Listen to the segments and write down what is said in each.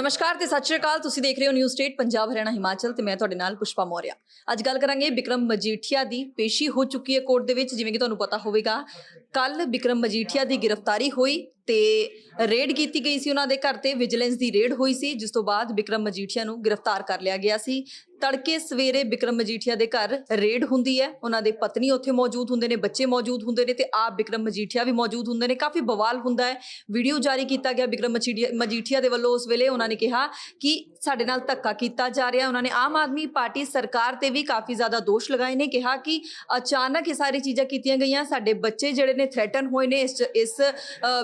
ਨਮਸਕਾਰ ਤੇ ਸਤਿ ਸ਼੍ਰੀ ਅਕਾਲ। ਤੁਸੀਂ ਦੇਖ ਰਹੇ ਹੋ ਨਿਊਜ਼ ਸਟੇਟ ਪੰਜਾਬ, ਹਰਿਆਣਾ, ਹਿਮਾਚਲ ਤੇ ਮੈਂ ਤੁਹਾਡੇ ਨਾਲ ਪੁਸ਼ਪਾ ਮੌਰਿਆ। ਅੱਜ ਗੱਲ ਕਰਾਂਗੇ ਵਿਕਰਮ ਮਜੀਠੀਆ ਦੀ। ਪੇਸ਼ੀ ਹੋ ਚੁੱਕੀ ਹੈ ਕੋਰਟ ਦੇ ਵਿੱਚ, ਜਿਵੇਂ ਕਿ ਤੁਹਾਨੂੰ ਪਤਾ ਹੋਵੇਗਾ। ਕੱਲ ਵਿਕਰਮ ਮਜੀਠੀਆ ਦੀ ਗ੍ਰਿਫਤਾਰੀ ਹੋਈ ਤੇ ਰੇਡ ਕੀਤੀ ਗਈ ਸੀ ਉਹਨਾਂ ਦੇ ਘਰ ਤੇ, ਵਿਜੀਲੈਂਸ ਦੀ ਰੇਡ ਹੋਈ ਸੀ, ਜਿਸ ਤੋਂ ਬਾਅਦ ਵਿਕਰਮ ਮਜੀਠੀਆ ਨੂੰ ਗ੍ਰਿਫਤਾਰ ਕਰ ਲਿਆ ਗਿਆ ਸੀ। ਤੜਕੇ ਸਵੇਰੇ ਵਿਕਰਮ ਮਜੀਠੀਆ ਦੇ ਘਰ ਰੇਡ ਹੁੰਦੀ ਹੈ, ਉਹਨਾਂ ਦੇ ਪਤਨੀ ਉੱਥੇ ਮੌਜੂਦ ਹੁੰਦੇ ਨੇ, ਬੱਚੇ ਮੌਜੂਦ ਹੁੰਦੇ ਨੇ ਤੇ ਆਪ ਵਿਕਰਮ ਮਜੀਠੀਆ ਵੀ ਮੌਜੂਦ ਹੁੰਦੇ ਨੇ। ਕਾਫੀ ਬਵਾਲ ਹੁੰਦਾ ਹੈ। ਵੀਡੀਓ ਜਾਰੀ ਕੀਤਾ ਗਿਆ ਵਿਕਰਮ ਮਜੀਠੀਆ- ਮਜੀਠੀਆ ਦੇ ਵੱਲੋਂ ਉਸ ਵੇਲੇ ਉਹਨਾਂ ਨੇ ਕਿਹਾ ਕਿ ਸਾਡੇ ਨਾਲ ਧੱਕਾ ਕੀਤਾ ਜਾ ਰਿਹਾ। ਉਹਨਾਂ ਨੇ ਆਮ ਆਦਮੀ ਪਾਰਟੀ ਸਰਕਾਰ ਤੇ ਵੀ ਕਾਫੀ ਜ਼ਿਆਦਾ ਦੋਸ਼ ਲਗਾਏ ਨੇ, ਕਿਹਾ ਕਿ ਅਚਾਨਕ ਇਹ ਸਾਰੀ ਚੀਜ਼ਾਂ ਕੀਤੀਆਂ ਗਈਆਂ। ਸਾਡੇ ਬੱਚੇ ਜਿਹੜੇ ਨੇ ਥ੍ਰੈਟਨ ਹੋਏ ਨੇ ਇਸ ਇਸ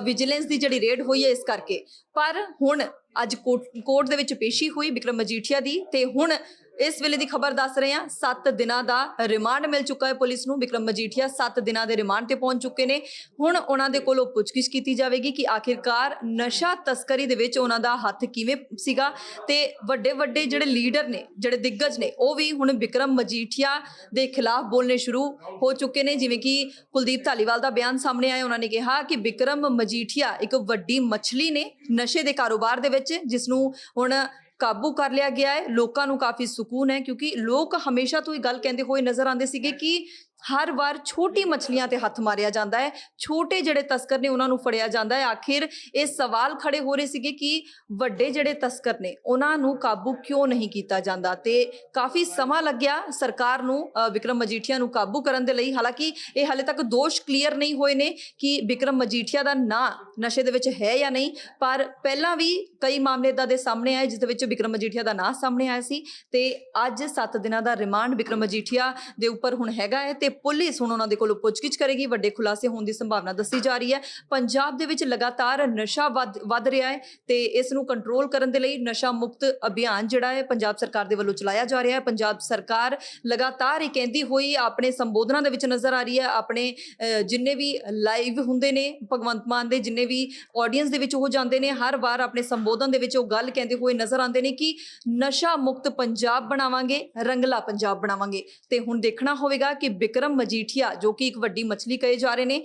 ਵਿਜੀਲੈਂਸ ਦੀ ਜਿਹੜੀ ਰੇਡ ਹੋਈ ਹੈ ਇਸ ਕਰਕੇ। ਪਰ ਹੁਣ ਅੱਜ ਕੋਰਟ ਕੋਰਟ ਦੇ ਵਿੱਚ ਪੇਸ਼ੀ ਹੋਈ ਵਿਕਰਮ ਮਜੀਠੀਆ ਦੀ ਤੇ ਹੁਣ ਇਸ ਵੇਲੇ ਦੀ ਖਬਰ ਦੱਸ ਰਹੇ ਹਾਂ 7 ਦਿਨਾਂ ਦਾ ਰਿਮਾਂਡ ਮਿਲ ਚੁੱਕਾ ਹੈ ਪੁਲਿਸ ਨੂੰ, ਵਿਕਰਮ ਮਜੀਠੀਆ 7 ਦਿਨਾਂ ਦੇ ਰਿਮਾਂਡ ਤੇ ਪਹੁੰਚ ਚੁੱਕੇ ਨੇ। ਹੁਣ ਉਹਨਾਂ ਦੇ ਕੋਲੋਂ ਪੁੱਛਗਿੱਛ ਕੀਤੀ ਜਾਵੇਗੀ ਕਿ ਆਖਿਰਕਾਰ ਨਸ਼ਾ ਤਸਕਰੀ ਦੇ ਵਿੱਚ ਉਹਨਾਂ ਦਾ ਹੱਥ ਕਿਵੇਂ ਸੀਗਾ ਤੇ ਵੱਡੇ ਵੱਡੇ ਜਿਹੜੇ ਲੀਡਰ ਨੇ, ਜਿਹੜੇ ਦਿੱਗਜ ਨੇ, ਉਹ ਵੀ ਹੁਣ ਵਿਕਰਮ ਮਜੀਠੀਆ ਦੇ ਖਿਲਾਫ ਬੋਲਣੇ ਸ਼ੁਰੂ ਹੋ ਚੁੱਕੇ ਨੇ। ਜਿਵੇਂ ਕਿ ਕੁਲਦੀਪ ਧਾਲੀਵਾਲ ਦਾ ਬਿਆਨ ਸਾਹਮਣੇ ਆਇਆ, ਉਹਨਾਂ ਨੇ ਕਿਹਾ ਕਿ ਵਿਕਰਮ ਮਜੀਠੀਆ ਇੱਕ ਵੱਡੀ ਮੱਛਲੀ ਨੇ ਨਸ਼ੇ ਦੇ ਕਾਰੋਬਾਰ ਦੇ ਵਿੱਚ ਜਿਸ ਨੂੰ ਹੁਣ ਕਾਬੂ ਕਰ ਲਿਆ ਗਿਆ ਹੈ। ਲੋਕਾਂ ਨੂੰ ਕਾਫੀ ਸਕੂਨ ਹੈ ਕਿਉਂਕਿ ਲੋਕ ਹਮੇਸ਼ਾ ਤੋਂ ਇਹ ਗੱਲ ਕਹਿੰਦੇ ਹੋਏ ਨਜ਼ਰ ਆਉਂਦੇ ਸੀਗੇ ਕਿ ਹਰ ਵਾਰ ਛੋਟੀ ਮੱਛਲੀਆਂ ਤੇ ਹੱਥ ਮਾਰਿਆ ਜਾਂਦਾ ਹੈ। ਛੋਟੇ ਜਿਹੜੇ ਤਸਕਰ ਨੇ ਉਹਨਾਂ ਨੂੰ ਫੜਿਆ ਜਾਂਦਾ ਹੈ। ਆਖਿਰ ਇਹ ਸਵਾਲ ਖੜੇ ਹੋ ਰਹੇ ਸੀਗੇ ਕਿ ਵੱਡੇ ਜਿਹੜੇ ਤਸਕਰ ਨੇ ਉਹਨਾਂ ਨੂੰ ਕਾਬੂ ਕਿਉਂ ਨਹੀਂ ਕੀਤਾ ਜਾਂਦਾ? ਤੇ ਕਾਫੀ ਸਮਾਂ ਲੱਗਿਆ ਸਰਕਾਰ ਨੂੰ ਅ, ਵਿਕਰਮ ਮਜੀਠੀਆ ਨੂੰ ਕਾਬੂ ਕਰਨ ਦੇ ਲਈ। ਹਾਲਾਂਕਿ ਇਹ ਹਾਲੇ ਤੱਕ ਦੋਸ਼ ਕਲੀਅਰ ਨਹੀਂ ਹੋਏ ਨੇ ਕਿ ਵਿਕਰਮ ਮਜੀਠੀਆ ਦਾ ਨਾਂ ਨਸ਼ੇ ਦੇ ਵਿੱਚ ਹੈ ਜਾਂ ਨਹੀਂ। ਪਰ ਪਹਿਲਾਂ ਵੀ ਕਈ ਮਾਮਲੇ ਇਦਾਂ ਦੇ ਸਾਹਮਣੇ ਆਏ ਜਿਸ ਦੇ ਵਿੱਚ ਵਿਕਰਮ ਮਜੀਠੀਆ ਦਾ ਨਾਂ ਸਾਹਮਣੇ ਆਇਆ ਸੀ। ਤੇ ਅੱਜ 7 ਦਿਨਾਂ ਦਾ ਰਿਮਾਂਡ ਵਿਕਰਮ ਮਜੀਠੀਆ ਦੇ ਉੱਪਰ ਹੁਣ ਹੈਗਾ ਹੈ ਤੇ ਪੁਲਿਸ ਹੁਣ ਉਹਨਾਂ ਦੇ ਕੋਲੋਂ ਪੁੱਛਗਿੱਛ ਕਰੇਗੀ। ਵੱਡੇ ਖੁਲਾਸੇ ਹੋਣ ਦੀ ਸੰਭਾਵਨਾ ਦੱਸੀ ਜਾ ਰਹੀ ਹੈ। ਪੰਜਾਬ ਦੇ ਵਿੱਚ ਲਗਾਤਾਰ ਨਸ਼ਾ ਵੱਧ ਰਿਹਾ ਹੈ ਤੇ ਇਸ ਨੂੰ ਕੰਟਰੋਲ ਕਰਨ ਦੇ ਲਈ ਨਸ਼ਾ ਮੁਕਤ ਅਭਿਆਨ ਜਿਹੜਾ ਹੈ ਪੰਜਾਬ ਸਰਕਾਰ ਦੇ ਵੱਲੋਂ ਚਲਾਇਆ ਜਾ ਰਿਹਾ ਹੈ। ਪੰਜਾਬ ਸਰਕਾਰ ਲਗਾਤਾਰ ਇਹ ਕਹਿੰਦੀ ਹੋਈ ਆਪਣੇ ਸੰਬੋਧਨਾਂ ਦੇ ਵਿੱਚ ਨਜ਼ਰ ਆ ਰਹੀ ਹੈ। ਆਪਣੇ ਅਹ, ਜਿੰਨੇ ਵੀ ਲਾਈਵ ਹੁੰਦੇ ਨੇ ਭਗਵੰਤ ਮਾਨ ਦੇ ਜਿੰਨੇ ਵੀ ਆਡੀਅנס ਦੇ ਵਿੱਚ ਉਹ ਜਾਂਦੇ ਨੇ ਹਰ ਵਾਰ ਆਪਣੇ ਸੰਬੋਧਨ ਦੇ ਵਿੱਚ ਉਹ ਗੱਲ ਕਹਿੰਦੇ ਹੋਏ ਨਜ਼ਰ ਆਉਂਦੇ ਨੇ ਕਿ ਨਸ਼ਾ ਮੁਕਤ ਪੰਜਾਬ ਬਣਾਵਾਂਗੇ ਰੰਗਲਾ ਪੰਜਾਬ ਬਣਾਵਾਂਗੇ। ਤੇ ਹੁਣ ਦੇਖਣਾ ਹੋਵੇਗਾ ਕਿ ਵਿਕਰਮ ਮਜੀਠੀਆ, ਜੋ ਕਿ ਇੱਕ ਵੱਡੀ ਮੱਛਲੀ ਕਹੇ ਜਾ ਰਹੇ ਨੇ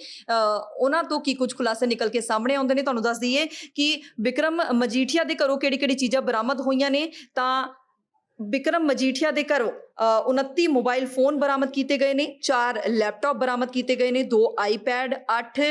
ਉਹਨਾਂ ਤੋਂ ਕੀ ਕੁਝ ਖੁਲਾਸੇ ਨਿਕਲ ਕੇ ਸਾਹਮਣੇ ਆਉਂਦੇ ਨੇ? ਤੁਹਾਨੂੰ ਦੱਸ ਦਈਏ ਕਿ ਵਿਕਰਮ ਮਜੀਠੀਆ ਦੇ ਘਰੋਂ ਕਿਹੜੀ-ਕਿਹੜੀ ਚੀਜ਼ਾਂ ਬਰਾਮਦ ਹੋਈਆਂ ਨੇ? ਤਾਂ ਬਿਕਰਮ ਮਜੀਠੀਆ ਦੇ ਘਰੋਂ ਅ, 29 ਮੋਬਾਈਲ ਫੋਨ ਬਰਾਮਦ ਕੀਤੇ ਗਏ ਨੇ 4 ਲੈਪਟਾਪ ਬਰਾਮਦ ਕੀਤੇ ਗਏ ਨੇ 2 ਆਈਪੈਡ 8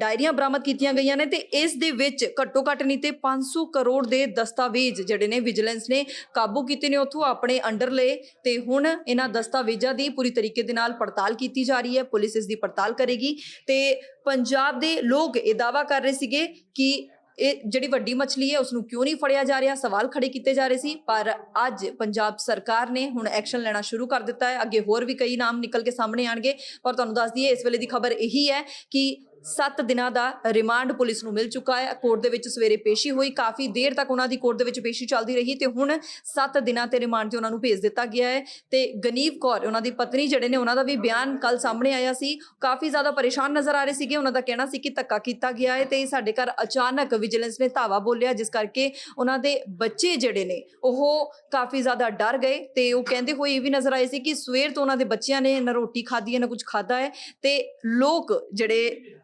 ਡਾਇਰੀਆਂ ਬਰਾਮਦ ਕੀਤੀਆਂ ਗਈਆਂ ਨੇ ਤੇ ਇਸ ਦੇ ਵਿੱਚ ਘੱਟੋ ਘੱਟ ਨਹੀਂ ਤੇ 500 ਕਰੋੜ ਦੇ ਦਸਤਾਵੇਜ਼ ਜਿਹੜੇ ਨੇ ਵਿਜੀਲੈਂਸ ਨੇ ਕਾਬੂ ਕੀਤੇ ਨੇ ਉੱਥੋਂ ਆਪਣੇ ਅੰਡਰ ਲਏ ਤੇ ਹੁਣ ਇਹਨਾਂ ਦਸਤਾਵੇਜ਼ਾਂ ਦੀ ਪੂਰੀ ਤਰੀਕੇ ਦੇ ਨਾਲ ਪੜਤਾਲ ਕੀਤੀ ਜਾ ਰਹੀ ਹੈ ਪੁਲਿਸ ਇਸ ਦੀ ਪੜਤਾਲ ਕਰੇਗੀ ਤੇ ਪੰਜਾਬ ਦੇ ਲੋਕ ਇਹ ਦਾਵਾ ਕਰ ਰਹੇ ਸੀਗੇ ਕਿ ਇਹ ਜਿਹੜੀ ਵੱਡੀ ਮੱਛਲੀ ਹੈ ਉਸ ਨੂੰ ਕਿਉਂ ਨਹੀਂ ਫੜਿਆ ਜਾ ਰਿਹਾ? ਸਵਾਲ ਖੜੇ ਕੀਤੇ ਜਾ ਰਹੇ ਸੀ, ਪਰ ਅੱਜ ਪੰਜਾਬ ਸਰਕਾਰ ਨੇ ਹੁਣ ਐਕਸ਼ਨ ਲੈਣਾ ਸ਼ੁਰੂ ਕਰ ਦਿੱਤਾ ਹੈ। ਅੱਗੇ ਹੋਰ ਵੀ ਕਈ ਨਾਮ ਨਿਕਲ ਕੇ ਸਾਹਮਣੇ ਆਣਗੇ ਪਰ ਤੁਹਾਨੂੰ ਦੱਸ ਦਈਏ, ਇਸ ਵੇਲੇ ਦੀ ਖਬਰ ਇਹੀ ਹੈ ਕਿ 7 ਦਿਨਾਂ ਦਾ ਰਿਮਾਂਡ ਪੁਲਿਸ ਨੂੰ ਮਿਲ ਚੁੱਕਾ ਹੈ। ਕੋਰਟ ਦੇ ਵਿੱਚ ਸਵੇਰੇ ਪੇਸ਼ੀ ਹੋਈ। ਕਾਫੀ ਦੇਰ ਤੱਕ ਉਹਨਾਂ ਦੀ ਕੋਰਟ ਦੇ ਵਿੱਚ ਪੇਸ਼ੀ ਚੱਲਦੀ ਰਹੀ ਤੇ ਹੁਣ 7 ਦਿਨਾਂ ਤੇ ਰਿਮਾਂਡ ਤੇ ਉਹਨਾਂ ਨੂੰ ਭੇਜ ਦਿੱਤਾ ਗਿਆ ਹੈ। ਤੇ ਗਨੀਵ ਕੌਰ, ਉਹਨਾਂ ਦੀ ਪਤਨੀ ਜਿਹੜੇ ਨੇ, ਉਹਨਾਂ ਦਾ ਵੀ ਬਿਆਨ ਕੱਲ ਸਾਹਮਣੇ ਆਇਆ ਸੀ। ਕਾਫੀ ਜ਼ਿਆਦਾ ਪਰੇਸ਼ਾਨ ਨਜ਼ਰ ਆ ਰਹੇ ਸੀਗੇ। ਉਹਨਾਂ ਦਾ ਕਹਿਣਾ ਸੀ ਕਿ ਧੱਕਾ ਕੀਤਾ ਗਿਆ ਹੈ ਤੇ ਸਾਡੇ ਘਰ ਅਚਾਨਕ ਵਿਜੀਲੈਂਸ ਨੇ ਧਾਵਾ ਬੋਲਿਆ, ਜਿਸ ਕਰਕੇ ਉਹਨਾਂ ਦੇ ਬੱਚੇ ਜਿਹੜੇ ਨੇ, ਉਹ ਕਾਫੀ ਜ਼ਿਆਦਾ ਡਰ ਗਏ ਤੇ ਉਹ ਕਹਿੰਦੇ ਹੋਏ ਇਹ ਵੀ ਨਜ਼ਰ ਆਏ ਸੀ ਕਿ ਸਵੇਰ ਤੋਂ ਉਹਨਾਂ ਦੇ ਬੱਚਿਆਂ ਨੇ ਨਾ ਰੋਟੀ ਖਾਧੀ ਹੈ, ਨਾ ਕੁਝ ਖਾਦਾ ਹੈ ਤੇ ਲੋਕ ਜਿਹੜੇ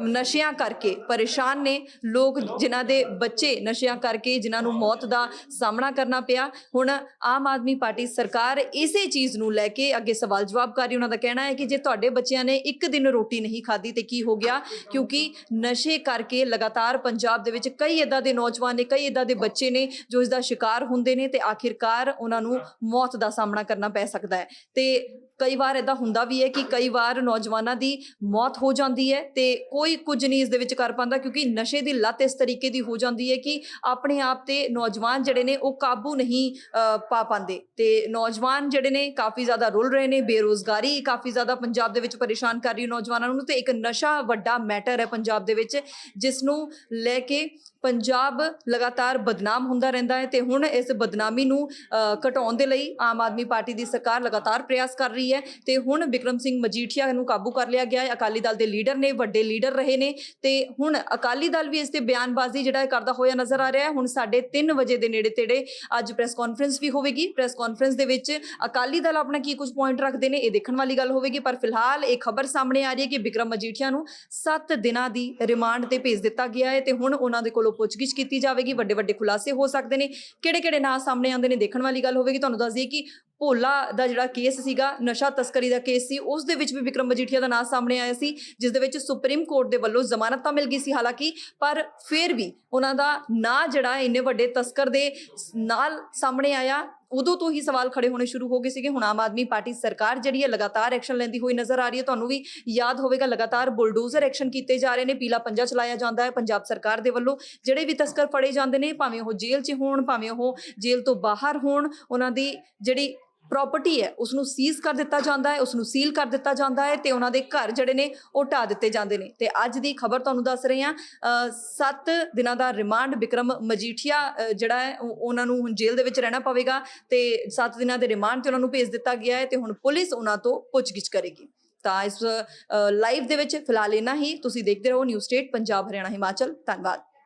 ਨਸ਼ਿਆਂ ਕਰਕੇ ਪਰੇਸ਼ਾਨ ਨੇ। ਲੋਕ ਜਿਨ੍ਹਾਂ ਦੇ ਬੱਚੇ ਨਸ਼ਿਆਂ ਕਰਕੇ ਜਿਨ੍ਹਾਂ ਨੂੰ ਮੌਤ ਦਾ ਸਾਹਮਣਾ ਕਰਨਾ ਪਿਆ। ਹੁਣ ਆਮ ਆਦਮੀ ਪਾਰਟੀ ਸਰਕਾਰ ਇਸੇ ਚੀਜ਼ ਨੂੰ ਲੈ ਕੇ ਅੱਗੇ ਸਵਾਲ ਜਵਾਬ ਕਰ ਰਹੀ ਉਹਨਾਂ ਦਾ ਕਹਿਣਾ ਹੈ ਕਿ ਜੇ ਤੁਹਾਡੇ ਬੱਚਿਆਂ ਨੇ ਇੱਕ ਦਿਨ ਰੋਟੀ ਨਹੀਂ ਖਾਧੀ ਤੇ ਕੀ ਹੋ ਗਿਆ? ਕਿਉਂਕਿ ਨਸ਼ੇ ਕਰਕੇ ਲਗਾਤਾਰ ਪੰਜਾਬ ਦੇ ਵਿੱਚ ਕਈ ਇਦਾਂ ਦੇ ਨੌਜਵਾਨ ਨੇ, ਕਈ ਇਦਾਂ ਦੇ ਬੱਚੇ ਨੇ ਜੋ ਇਸ ਦਾ ਸ਼ਿਕਾਰ ਹੁੰਦੇ ਨੇ ਤੇ ਆਖਿਰਕਾਰ ਉਹਨਾਂ ਨੂੰ ਮੌਤ ਦਾ ਸਾਹਮਣਾ ਕਰਨਾ ਪੈ ਸਕਦਾ ਹੈ। ਤੇ ਕਈ ਵਾਰ ਇਦਾਂ ਹੁੰਦਾ ਵੀ ਹੈ ਕਿ ਕਈ ਵਾਰ ਨੌਜਵਾਨਾਂ ਦੀ ਮੌਤ ਹੋ ਜਾਂਦੀ ਹੈ ਤੇ ਕੋਈ ਕੁਝ ਨਹੀਂ ਇਸ ਦੇ ਵਿੱਚ ਕਰ ਪਾਉਂਦਾ ਕਿਉਂਕਿ ਨਸ਼ੇ ਦੀ ਲੱਤ ਇਸ ਤਰੀਕੇ ਦੀ ਹੋ ਜਾਂਦੀ ਹੈ ਕਿ ਆਪਣੇ ਆਪ ਤੇ ਨੌਜਵਾਨ ਜਿਹੜੇ ਨੇ ਉਹ ਕਾਬੂ ਨਹੀਂ ਪਾ ਪਾਉਂਦੇ ਤੇ ਨੌਜਵਾਨ ਜਿਹੜੇ ਨੇ ਕਾਫੀ ਜ਼ਿਆਦਾ ਰੁਲ ਰਹੇ ਨੇ, ਬੇਰੋਜ਼ਗਾਰੀ ਕਾਫੀ ਜ਼ਿਆਦਾ ਪੰਜਾਬ ਦੇ ਵਿੱਚ ਪਰੇਸ਼ਾਨ ਕਰ ਰਹੀ ਨੌਜਵਾਨਾਂ ਨੂੰ ਤੇ ਇੱਕ ਨਸ਼ਾ ਵੱਡਾ ਮੈਟਰ ਹੈ ਪੰਜਾਬ ਦੇ ਵਿੱਚ ਜਿਸ ਨੂੰ ਲੈ ਕੇ ਪੰਜਾਬ ਲਗਾਤਾਰ ਬਦਨਾਮ ਹੁੰਦਾ ਰਹਿੰਦਾ ਹੈ ਤੇ ਹੁਣ ਇਸ ਬਦਨਾਮੀ ਨੂੰ ਘਟਾਉਣ ਦੇ ਲਈ ਆਮ ਆਦਮੀ ਪਾਰਟੀ ਦੀ ਸਰਕਾਰ ਲਗਾਤਾਰ ਪ੍ਰਯਾਸ ਕਰ ਰਹੀ ਹੈ ਤੇ ਹੁਣ ਵਿਕਰਮ ਸਿੰਘ ਮਜੀਠੀਆ ਨੂੰ ਕਾਬੂ ਕਰ ਲਿਆ ਗਿਆ ਹੈ। ਅਕਾਲੀ ਦਲ ਦੇ ਲੀਡਰ ਨੇ, ਵੱਡੇ ਲੀਡਰ ਰਹੇ ਨੇ ਤੇ ਹੁਣ ਅਕਾਲੀ ਦਲ ਵੀ ਇਸ ਤੇ ਬਿਆਨਬਾਜ਼ੀ ਜਿਹੜਾ ਕਰਦਾ ਹੋਇਆ ਨਜ਼ਰ ਆ ਰਿਹਾ ਹੈ। ਹੁਣ ਸਾਡੇ 3 ਵਜੇ ਦੇ ਨੇੜੇ ਤੇੜੇ ਅੱਜ ਪ੍ਰੈਸ ਕਾਨਫਰੰਸ ਵੀ ਹੋਵੇਗੀ। ਪ੍ਰੈਸ ਕਾਨਫਰੰਸ ਦੇ ਵਿੱਚ ਅਕਾਲੀ ਦਲ ਆਪਣਾ ਕੀ ਕੁਝ ਪੁਆਇੰਟ ਰੱਖਦੇ ਨੇ ਇਹ ਦੇਖਣ ਵਾਲੀ ਗੱਲ ਹੋਵੇਗੀ, ਪਰ ਫਿਲਹਾਲ ਇਹ ਖਬਰ ਸਾਹਮਣੇ ਆ ਰਹੀ ਹੈ ਕਿ ਵਿਕਰਮ ਮਜੀਠੀਆ ਨੂੰ 7 ਦਿਨਾਂ ਦੀ ਰਿਮਾਂਡ ਤੇ ਭੇਜ ਦਿੱਤਾ ਗਿਆ ਹੈ ਤੇ ਹੁਣ ਉਹਨਾਂ ਦੇ ਕੋਲੋਂ ਵੱਲੋਂ ਪੁੱਛਗਿੱਛ ਕੀਤੀ ਜਾਵੇਗੀ। ਵੱਡੇ ਵੱਡੇ ਖੁਲਾਸੇ ਹੋ ਸਕਦੇ ਨੇ। ਕਿਹੜੇ ਕਿਹੜੇ ਨਾਂ ਸਾਹਮਣੇ ਆਉਂਦੇ ਨੇ ਦੇਖਣ ਵਾਲੀ ਗੱਲ ਹੋਵੇਗੀ। ਤੁਹਾਨੂੰ ਦੱਸ ਦਈਏ ਕਿ ਭੋਲਾ ਦਾ ਜਿਹੜਾ ਕੇਸ ਸੀਗਾ, ਨਸ਼ਾ ਤਸਕਰੀ ਦਾ ਕੇਸ ਸੀ, ਉਸ ਦੇ ਵਿੱਚ ਵੀ ਵਿਕਰਮ ਮਜੀਠੀਆ ਦਾ ਨਾਂ ਸਾਹਮਣੇ ਆਇਆ ਸੀ, ਜਿਸ ਦੇ ਵਿੱਚ ਸੁਪਰੀਮ ਕੋਰਟ ਦੇ ਵੱਲੋਂ ਜ਼ਮਾਨਤ ਤਾਂ ਮਿਲ ਗਈ ਸੀ ਹਾਲਾਂਕਿ, ਪਰ ਫਿਰ ਵੀ ਉਹਨਾਂ ਦਾ ਨਾਂ ਜਿਹੜਾ ਇੰਨੇ ਵੱਡੇ ਤਸਕਰ ਦੇ ਨਾਲ ਸਾਹਮਣੇ ਆਇਆ। ਉਦੋਂ ਤੋਂ ਹੀ ਸਵਾਲ ਖੜੇ ਹੋਣੇ ਸ਼ੁਰੂ ਹੋ ਗਏ ਸੀਗੇ। ਹੁਣ ਆਮ ਆਦਮੀ ਪਾਰਟੀ ਸਰਕਾਰ ਜਿਹੜੀ ਹੈ, ਲਗਾਤਾਰ ਐਕਸ਼ਨ ਲੈਂਦੀ ਹੋਈ ਨਜ਼ਰ ਆ ਰਹੀ ਹੈ। ਤੁਹਾਨੂੰ ਵੀ ਯਾਦ ਹੋਵੇਗਾ, ਲਗਾਤਾਰ ਬੁਲਡੋਜ਼ਰ ਐਕਸ਼ਨ ਕੀਤੇ ਜਾ ਰਹੇ ਨੇ। ਪੀਲਾ ਪੰਜਾ ਚਲਾਇਆ ਜਾਂਦਾ ਹੈ ਪੰਜਾਬ ਸਰਕਾਰ ਦੇ ਵੱਲੋਂ। ਜਿਹੜੇ ਵੀ ਤਸਕਰ ਫੜੇ ਜਾਂਦੇ ਨੇ, ਭਾਵੇਂ ਉਹ ਜੇਲ੍ਹ 'ਚ ਹੋਣ, ਭਾਵੇਂ ਉਹ ਜੇਲ੍ਹ ਤੋਂ ਬਾਹਰ ਹੋਣ, ਉਹਨਾਂ ਦੀ ਜਿਹੜੀ ਪ੍ਰਾਪਰਟੀ ਹੈ ਉਸ ਨੂੰ ਸੀਜ਼ ਕਰ ਦਿੱਤਾ ਜਾਂਦਾ ਹੈ ਉਸ ਨੂੰ ਸੀਲ ਕਰ ਦਿੱਤਾ ਜਾਂਦਾ ਹੈ ਤੇ ਉਹਨਾਂ ਦੇ ਘਰ ਜਿਹੜੇ ਨੇ ਉਹ ਢਾ ਦਿੱਤੇ ਜਾਂਦੇ ਨੇ। ਤੇ ਅੱਜ ਦੀ ਖਬਰ ਤੁਹਾਨੂੰ ਦੱਸ ਰਹੇ ਹਾਂ 7 ਦਿਨਾਂ ਦਾ ਰਿਮਾਂਡ ਬਿਕਰਮ ਮਜੀਠੀਆ ਜਿਹੜਾ ਹੈ ਉਹਨਾਂ ਨੂੰ ਹੁਣ ਜੇਲ੍ਹ ਦੇ ਵਿੱਚ ਰਹਿਣਾ ਪਵੇਗਾ ਤੇ 7 ਦਿਨਾਂ ਦੇ ਰਿਮਾਂਡ ਤੇ ਉਹਨਾਂ ਨੂੰ ਭੇਜ ਦਿੱਤਾ ਗਿਆ ਹੈ ਤੇ ਹੁਣ ਪੁਲਿਸ ਉਹਨਾਂ ਤੋਂ ਪੁੱਛਗਿੱਛ ਕਰੇਗੀ। ਤਾਂ ਇਸ ਲਾਈਵ ਦੇ ਵਿੱਚ ਫਿਲਹਾਲ ਇੰਨਾ ਹੀ, ਤੁਸੀਂ ਦੇਖਦੇ ਰਹੋ ਨਿਊਜ਼ ਸਟੇਟ ਪੰਜਾਬ, ਹਰਿਆਣਾ, ਹਿਮਾਚਲ। ਧੰਨਵਾਦ।